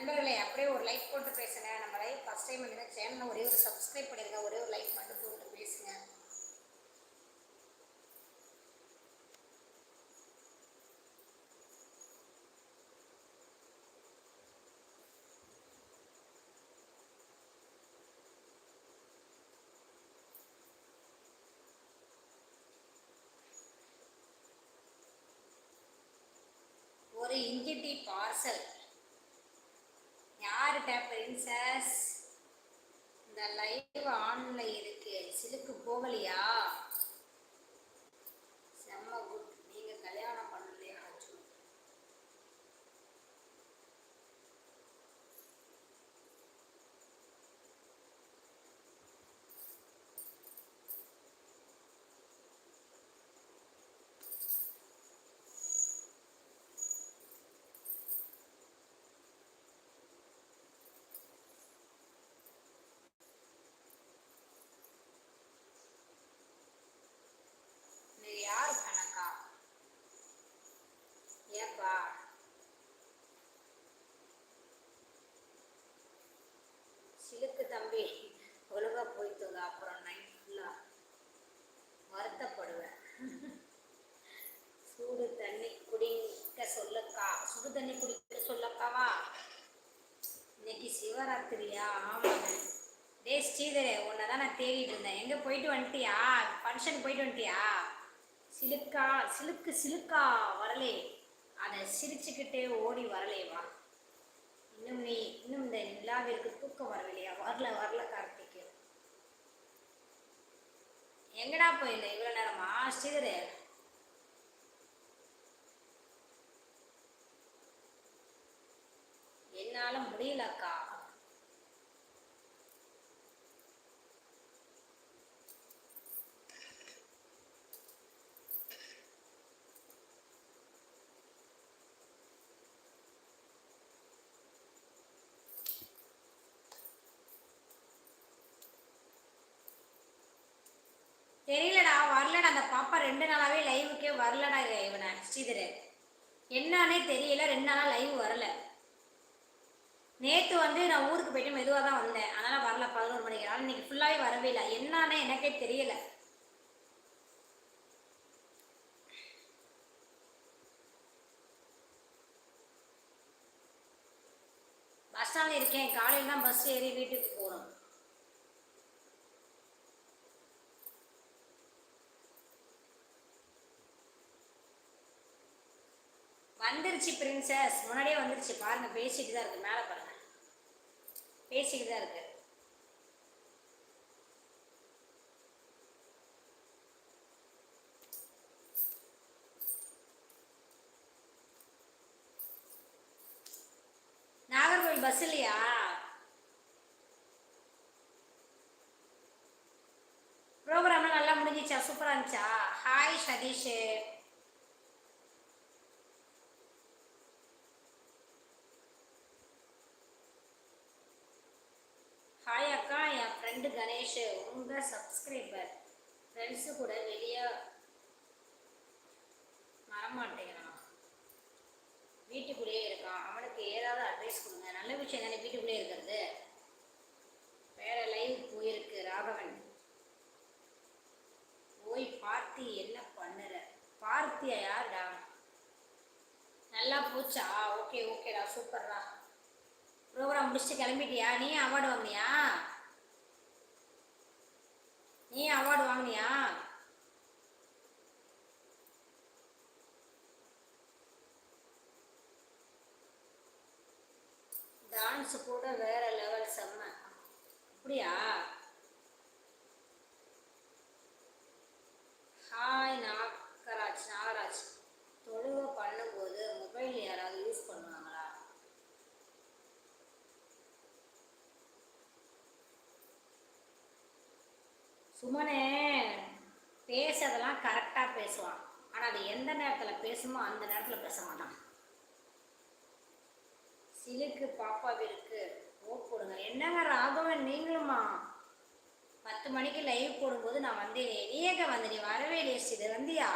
நண்பர்களே அப்படியே ஒரு லைக் போட்டு பேசுங்க. நம்ம லைவ் ஃபஸ்ட் டைம் வந்து சேனலை ஒரே ஒரு சப்ஸ்கிரைப் பண்ணிடுங்க. ஒரே ஒரு லைக் மட்டும் போட்டு பேசுங்க. ஒரு இஞ்சி டீ பார்சல் யார்கிட்ட பிரின்சஸ் இந்த லைவ் ஆன்ல இருக்கு. சிலுக்கு போகலையா? செம்ம குட் நீங்க கல்யாணம் தம்பி ஒழுங்கா போய்த்துங்க அப்புறம் நைட் ஃபுல்லாக வருத்தப்படுவேன். சூடு தண்ணி குடிக்க சொல்லக்கா. சுடு தண்ணி குடிக்க சொல்லக்காவா? இன்னைக்கு சிவராத்திரியா? ஆமாங்க. டே ஸ்ரீதரே உன்னை தான் நான் தேடிட்டு இருந்தேன். எங்கே போயிட்டு வந்துட்டியா? ஃபங்க்ஷனுக்கு போயிட்டு வந்துட்டியா? சிலுக்கா சிலுக்கு சிலுக்கா வரலே. அதை சிரிச்சுக்கிட்டே ஓடி வரலேவா இன்னும் நீ இன்னும் இந்த நிலாவிற்கு தூக்கம் வரவில்லை. வரல வரல கார்த்திக்கு. எங்கடா போயிருந்த இவ்வளோ நேரமா? ஸ்ரீதரே. என்னால முடியலக்கா தெரியலடா வரலடா அந்த பாப்பா ரெண்டு நாளாவே லைவுக்கே வரலடா இவனை ஸ்ரீதர். என்னன்னே தெரியல ரெண்டு நாளாக லைவ் வரல. நேற்று வந்து நான் ஊருக்கு போயிட்டு மெதுவாக தான் வந்தேன். அதனால் வரல பதினோரு மணிக்கு. ஆனால் இன்னைக்கு ஃபுல்லாகவே வரவே இல்லை. என்னன்னே எனக்கே தெரியல. பஸ் ஸ்டாண்டில் இருக்கேன். காலையில் தான் பஸ் ஏறி வீட்டுக்கு போகணும் வந்துருச்சு பிரின்சஸ் முன்னாடியே வந்துருச்சு. பாருங்க பேசிட்டு தான் இருக்கு. மேலே பாருங்க. பேசிக்கிட்டு தான் இருக்கு. நாகர்கோவில் பஸ் இல்லையா? ப்ரோக்ராம்லாம் நல்லா முடிஞ்சிச்சா? சூப்பராக இருந்துச்சா? ஹாய் சதீஷ். ஃப்ரெண்டு கணேஷ் உங்கள் சப்ஸ்கிரைபர் ஃப்ரெண்ட்ஸு கூட வெளியே வரமாட்டேங்கிறான் வீட்டுக்குள்ளேயே இருக்கான். அவனுக்கு ஏதாவது அட்வைஸ் கொடுங்க. நல்ல விஷயம் தானே வீட்டுக்குள்ளேயே இருக்கிறது. வேற லைவ் போயிருக்கு ராகவன். போய் பார்த்தி என்ன பண்ணுற? பார்த்தியா யாருடா? நல்லா போச்சா? ஓகே ஓகேடா சூப்பர்டா ப்ரோக்ராம் முடிச்சுட்டு கிளம்பிட்டியா? நீ அவார்டு வாங்கினியா? நீ அவார்டு வாங்கினியா? டான்ஸ் கூட வேற லெவல் செம்ம. அப்படியா? சுமனே பேசுறதெல்லாம் கரெக்டாக பேசுவான். ஆனால் அது எந்த நேரத்தில் பேசுமோ அந்த நேரத்தில் பேச மாட்டான். சிலுக்கு பாப்பாவிற்கு ஓ போடுங்க. என்னங்க ராகவன் நீங்களுமா? பத்து மணிக்கு லைவ் போடும்போது நான் வந்தேனே. நீ வந்து? நீ வரவே இல்லையே இது வந்தியா?